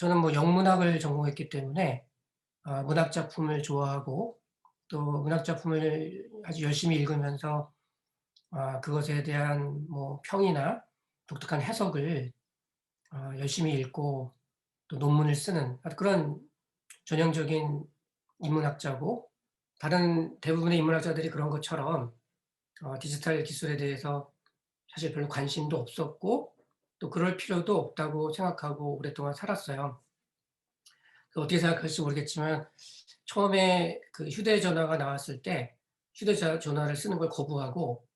저는 뭐 영문학을 전공했기 때문에 아 문학 작품을 좋아하고 또 문학 작품을 아주 열심히 읽으면서 아 그것에 대한 뭐 평이나 독특한 해석을 아 열심히 읽고 또 논문을 쓰는 아 그런 전형적인 인문학자고 다른 대부분의 인문학자들이 그런 것처럼 어 디지털 기술에 대해서 사실 별로 관심도 없었고 또 그럴 필요도 없다고 생각하고 오랫동안 살았어요. 그 어떻게 생각하실지 모르겠지만 처음에 그 휴대전화가 나왔을 때 휴대자 전화를 쓰는 걸 거부하고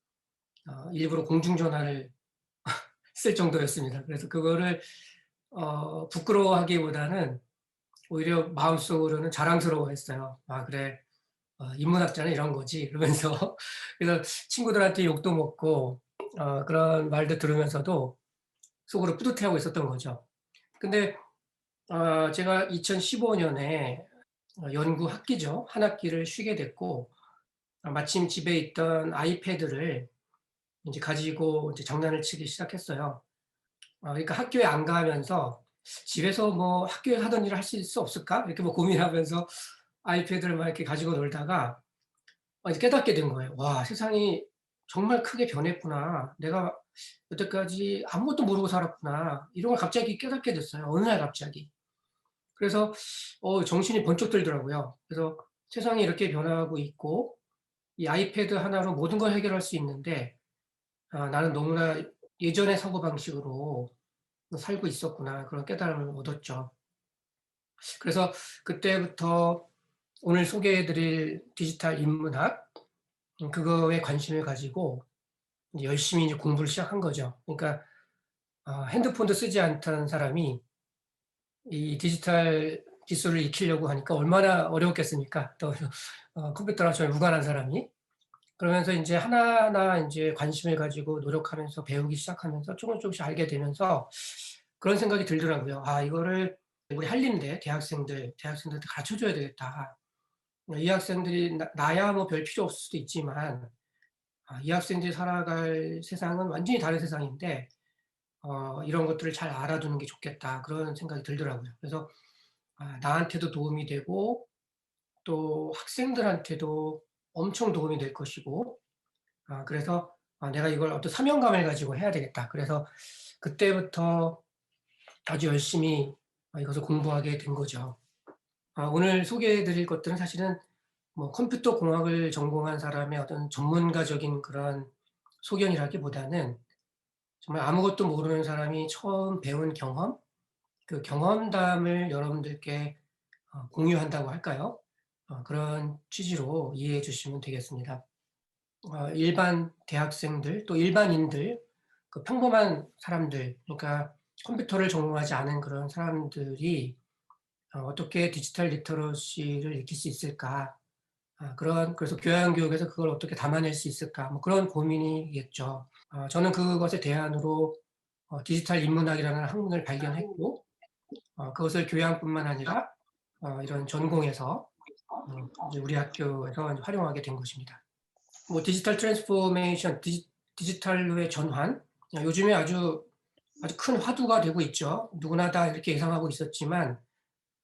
어 일부러 공중전화를 쓸 정도였습니다. 그래서 그거를 어 부끄러워하기보다는 오히려 마음속으로는 자랑스러워했어요. '아 그래. 어 인문학자는 이런 거지.' 이러면서 그래서 친구들한테 욕도 먹고 어 그런 말도 들으면서도 속으로 뿌듯해하고 있었던 거죠. 근데 어 제가 2015 년에 어 연구 학기죠. 1 학기를 쉬게 됐고 아 마침 집에 있던 아이패드를 인제 가지고 이제 장난을 치기 시작했어요. 아 그러니까 학교에 안 가면서 '집에서 뭐 학교에서 하던 일을 할수수 없을까?' 이렇게 뭐 고민하면서 아이패드를 막 이렇게 가지고 놀다가 아 이제 깨닫게 된 거예요. '와 세상이 정말 크게 변했구나. 내가 여태까지 아무것도 모르고 살았구나.' 이런 걸 갑자기 깨닫게 됐어요, 어느 날 갑자기. 그래서 어 정신이 번쩍 들더라고요. 그래서 '세상이 이렇게 변화하고 있고 이 아이패드 하나로 모든 걸 해결할 수 있는데 아 나는 너무나 예전의 사고방식으로 살고 있었구나.' 그런 깨달음을 얻었죠. 그래서 그때부터 오늘 소개해 드릴 디지털 인문학 음 그거에 관심을 가지고 열심히 이제 공부를 시작한 거죠. 그러니까 아 핸드폰도 쓰지 않던 사람이 이 디지털 기술을 익히려고 하니까 얼마나 어려웠겠습니까? 또 어 컴퓨터랑 전혀 무관한 사람이. 그러면서 인제 하나하나 인제 관심을 가지고 노력하면서 배우기 시작하면서 쪼금 쪼금씩 알게 되면서 그런 생각이 들더라고요. '아 이거를 우리 한림대 대학생들 대학생들한테 가르쳐 줘야 되겠다. 어이 학생들이 나 나야 뭐 별 필요 없을 수도 있지만 아 이 학생들이 살아갈 세상은 완전히 다른 세상인데 어 이런 것들을 잘 알아두는 게 좋겠다.' 그런 생각이 들더라고요. 그래서 아 나한테도 도움이 되고 또 학생들한테도 엄청 도움이 될 것이고 아 그래서 '아 내가 이걸 어떤 사명감을 가지고 해야 되겠다.' 그래서 그때부터 아주 열심히 아 이것을 공부하게 된 거죠. 아 오늘 소개해 드릴 것들은 사실은 뭐 컴퓨터 공학을 전공한 사람의 어떤 전문가적인 그런 소견이라기보다는 정말 아무것도 모르는 사람이 처음 배운 경험, 그 경험담을 여러분들께 어 공유한다고 할까요? 어 그런 취지로 이해해 주시면 되겠습니다. 어 일반 대학생들 또 일반인들 그 평범한 사람들 그러니까 컴퓨터를 전공하지 않은 그런 사람들이 어 '어떻게 디지털 리터러시를 익힐 수 있을까?' 아 그런 그래서 '교양 교육에서 그걸 어떻게 담아낼 수 있을까?' 뭐 그런 고민이겠죠. 어 저는 그것의 대안으로 어 디지털 인문학이라는 학문을 발견했고 어 그것을 교양뿐만 아니라 어 이런 전공에서 음 이제 우리 학교에서 활용하게 된 것입니다. 뭐 디지털 트랜스포메이션 디지 디지털로의 전환 어 요즘에 아주, 아주 큰 화두가 되고 있죠. 누구나 다 이렇게 예상하고 있었지만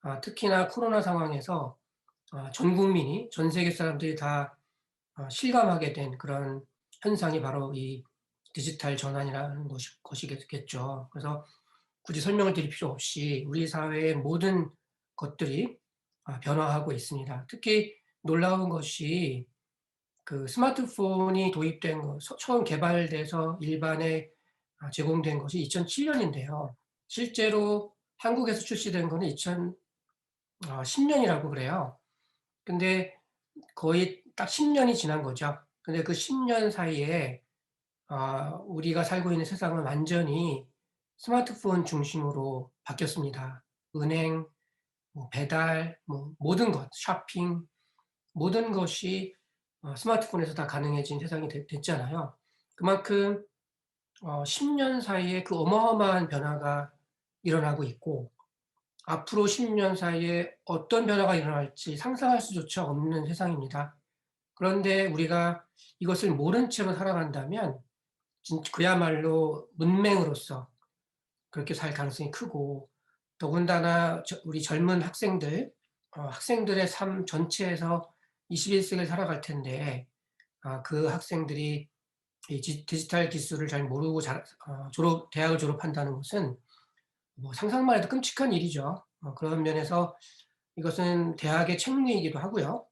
아 특히나 코로나 상황에서 아 전 국민이 전 세계 사람들이 다어 실감하게 된 그런 현상이 바로 이 디지털 전환이라는 것이 것이겠 겠죠. 그래서 굳이 설명을 드릴 필요 없이 우리 사회의 모든 것들이 아 변화하고 있습니다. 특히 놀라운 것이 그 스마트폰이 도입된 거서 처음 개발돼서 일반에 아 제공된 것이 2007 년인데요. 실제로 한국에서 출시된 거는 2000어10 년이라고 그래요. 근데 거의 딱 10 년이 지난 거죠. 근데 그 10년 사이에 아 우리가 살고 있는 세상은 완전히 스마트폰 중심으로 바뀌었습니다. 은행, 뭐 배달, 뭐 모든 것, 쇼핑 모든 것이 어 스마트폰에서 다 가능해진 세상이 됐 됐잖아요. 그만큼 어 10년 사이에 그 어마어마한 변화가 일어나고 있고 앞으로 10년 사이에 어떤 변화가 일어날지 상상할 수조차 없는 세상입니다. 그런데 우리가 이것을 모른 채로 살아간다면 진 그야말로 문맹으로서 그렇게 살 가능성이 크고 더군다나 저 우리 젊은 학생들 어 학생들의 삶 전체에서 21 세기를 살아갈 텐데 아그 학생들이 디지털 기술을 잘 모르고 자어 졸업 대학을 졸업한다는 것은 뭐 상상만 해도 끔찍한 일이죠. 어 그런 면에서 이것은 대학의 책무이기도 하고요.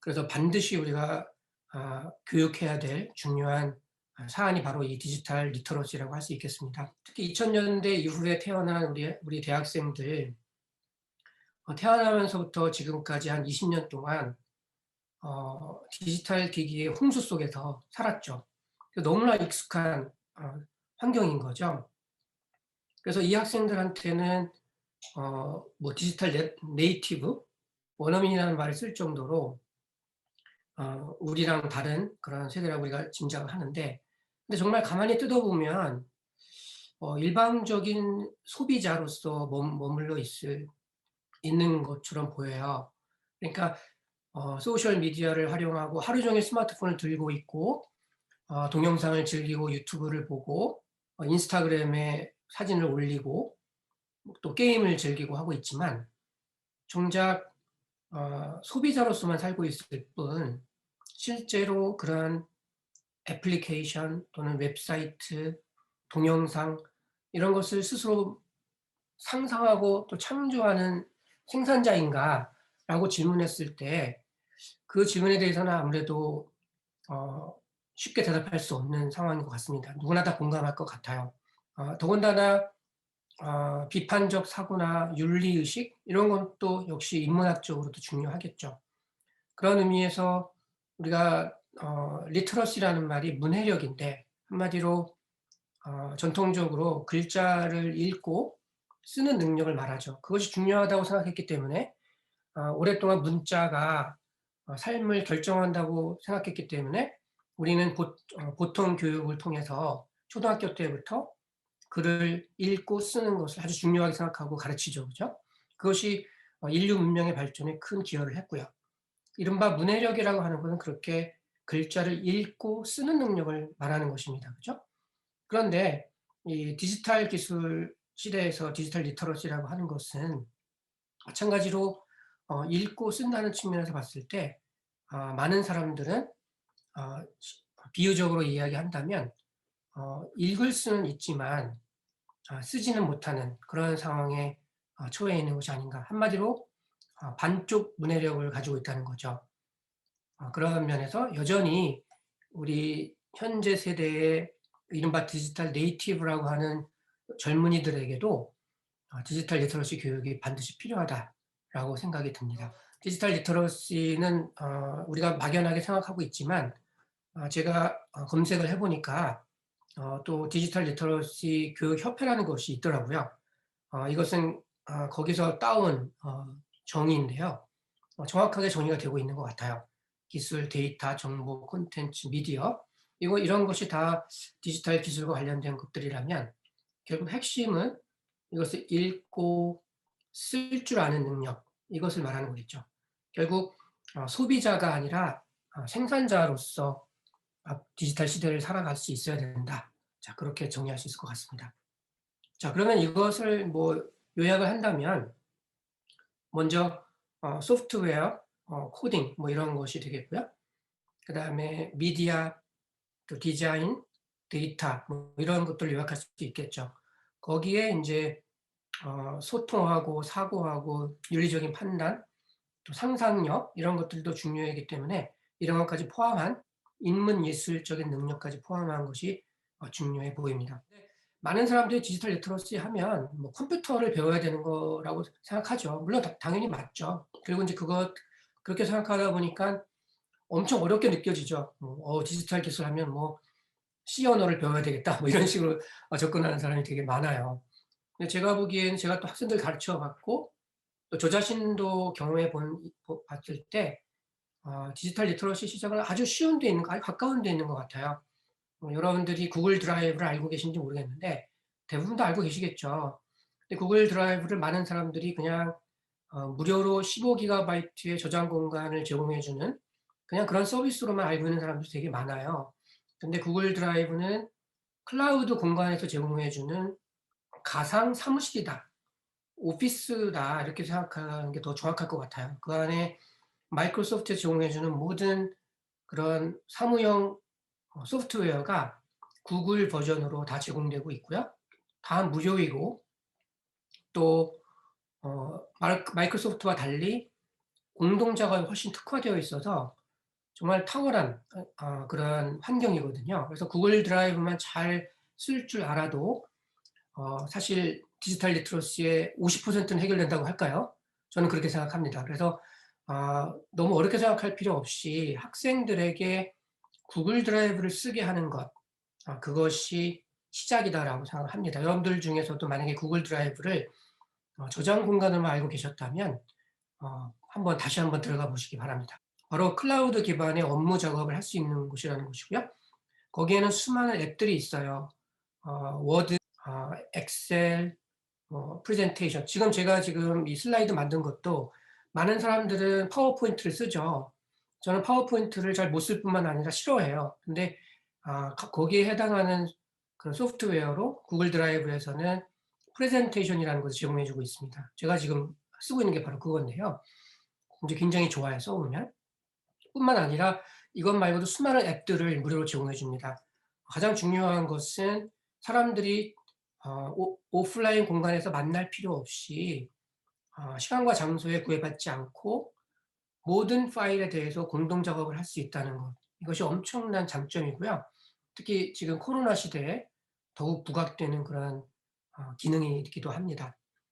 그래서 반드시 우리가 아 교육해야 될 중요한 아 사안이 바로 이 디지털 리터러시라고 할 수 있겠습니다. 특히 2000 년대 이후에 태어난 우리 우리 대학생들 어 태어나면서부터 지금까지 한 20년 동안 어 디지털 기기의 홍수 속에서 살았죠. 그 너무나 익숙한 어 환경인 거죠. 그래서 이 학생들한테는 어 뭐 디지털 네 네이티브 원어민이라는 말을 쓸 정도로 어 우리랑 다른 그런 세대라고 우리가 짐작을 하는데 근데 정말 가만히 뜯어보면 어 일방적인 소비자로서 머물 머물러 있을 있는 것처럼 보여요. 그러니까 어 소셜 미디어를 활용하고 하루 종일 스마트폰을 들고 있고 어 동영상을 즐기고 유튜브를 보고 어 인스타그램에 사진을 올리고 뭐또 게임을 즐기고 하고 있지만 정작 어 소비자로서만 살고 있을 뿐 실제로 그러한 애플리케이션 또는 웹사이트, 동영상 이런 것을 스스로 상상하고 또 창조하는 생산자인가?'라고 질문했을 때 그 질문에 대해서는 아무래도 어 쉽게 대답할 수 없는 상황인 것 같습니다. 누구나 다 공감할 것 같아요. 어 더군다나 어 비판적 사고나 윤리 의식 이런 것도 역시 인문학적으로도 중요하겠죠. 그런 의미에서 우리가 어 리터러시라는 말이 문해력인데 한마디로 어 전통적으로 글자를 읽고 쓰는 능력을 말하죠. 그것이 중요하다고 생각했기 때문에 어 오랫동안 문자가 어 삶을 결정한다고 생각했기 때문에 우리는 보 어 보통 교육을 통해서 초등학교 때부터 글을 읽고 쓰는 것을 아주 중요하게 생각하고 가르치죠. 그죠? 그것이 어 인류 문명의 발전에 큰 기여를 했고요. 이른바 문해력이라고 하는 것은 그렇게 글자를 읽고 쓰는 능력을 말하는 것입니다. 그죠? 그런데 이 디지털 기술 시대에서 디지털 리터러시라고 하는 것은 마찬가지로 어 읽고 쓴다는 측면에서 봤을 때아 많은 사람들은 어시 비유적으로 이야기한다면 어 읽을 수는 있지만 아 쓰지는 못하는 그런 상황에 어 처해 있는 것이 아닌가. 한마디로 어 반쪽 문해력을 가지고 있다는 거죠. 어 그런 면에서 여전히 우리 현재 세대의 이른바 디지털 네이티브라고 하는 젊은이들에게도 어 '디지털 리터러시 교육이 반드시 필요하다.'라고 생각이 듭니다. 디지털 리터러시는 어 우리가 막연하게 생각하고 있지만 어 제가 어 검색을 해 보니까 어 또 디지털 리터러시 교육 협회라는 것이 있더라고요. 어 이것은 어 거기서 따온 어 정의인데요. 어 정확하게 정의가 되고 있는 것 같아요. 기술, 데이터, 정보, 콘텐츠, 미디어 이거 이런 것이 다 디지털 기술과 관련된 것들이라면 결국 핵심은 이것을 읽고 쓸 줄 아는 능력 이것을 말하는 거겠죠. 결국 어 소비자가 아니라 어 생산자로서 앞 디지털 시대를 살아갈 수 있어야 된다. 자 그렇게 정의할 수 있을 것 같습니다. 자 그러면 이것을 뭐 요약을 한다면 먼저 어 소프트웨어, 어 코딩 뭐 이런 것이 되겠고요. 그 다음에 미디어, 또 디자인, 데이터 뭐 이런 것들을 요약할 수 있겠죠. 거기에 인제 어 소통하고 사고하고 윤리적인 판단, 또 상상력 이런 것들도 중요하기 때문에 이런 것까지 포함한 인문 예술적인 능력까지 포함한 것이 어 중요해 보입니다. 네. 많은 사람들이 디지털 리터러시 하면 뭐 컴퓨터를 배워야 되는 거라고 생각하죠. 물론 다 당연히 맞죠. 그리고 인제 그것 그렇게 생각하다 보니깐 엄청 어렵게 느껴지죠. 뭐어 디지털 기술 하면 뭐 C 언어를 배워야 되겠다 뭐 이런 식으로 어 접근하는 사람이 되게 많아요. 근데 제가 보기에는 제가 또 학생들 가르쳐 봤고 또 저 자신도 경험해 본보 봤을 때 어 디지털 리터러시 시작은 아주 쉬운 데 있는 거 아주 가까운 데 있는 것 같아요. 뭐 여러분들이 구글 드라이브를 알고 계신지 모르겠는데 대부분 다 알고 계시겠죠. 근데 구글 드라이브를 많은 사람들이 그냥 어 무료로 15 기가바이트의 저장 공간을 제공해 주는 그냥 그런 서비스로만 알고 있는 사람들이 되게 많아요. 근데 구글 드라이브는 클라우드 공간에서 제공해 주는 가상 사무실이다. 오피스다 이렇게 생각하는 게 더 정확할 것 같아요. 그 안에 마이크로소프트에서 제공해 주는 모든 그런 사무용 어 소프트웨어가 구글 버전으로 다 제공되고 있고요. 다 무료이고 또 어 마이크 마이크로소프트와 달리 공동 작업이 훨씬 특화되어 있어서 정말 탁월한 어어 그런 환경이거든요. 그래서 구글 드라이브만 잘 쓸 줄 알아도 어 사실 디지털 리터러시의 50%는 해결된다고 할까요? 저는 그렇게 생각합니다. 그래서 아 너무 어렵게 생각할 필요 없이 학생들에게 구글 드라이브를 쓰게 하는 것 아 그것이 시작이다라고 생각을 합니다. 여러분들 중에서도 만약에 구글 드라이브를 어 저장 공간으로만 알고 계셨다면 어 한번 다시 한번 들어가 보시기 바랍니다. 바로 클라우드 기반의 업무 작업을 할 수 있는 곳이라는 곳이고요. 거기에는 수많은 앱들이 있어요. 어 워드, 어 엑셀, 뭐 프레젠테이션 지금 제가 지금 이 슬라이드 만든 것도 많은 사람들은 파워포인트를 쓰죠. 저는 파워포인트를 잘 못 쓸 뿐만 아니라 싫어해요. 근데 아거 거기에 해당하는 그런 소프트웨어로 구글 드라이브에서는 프레젠테이션이라는 것을 제공해 주고 있습니다. 제가 지금 쓰고 있는 게 바로 그건데요. 이제 굉장히 좋아요, 써 보면. 뿐만 아니라 이것 말고도 수많은 앱들을 무료로 제공해 줍니다. 가장 중요한 것은 사람들이 어 오 오프라인 공간에서 만날 필요 없이 어 시간과 장소에 구애받지 않고 모든 파일에 대해서 공동 작업을 할 수 있다는 것. 이것이 엄청난 장점이고요. 특히 지금 코로나 시대에 더욱 부각되는 그런 어 기능이기도 합니다.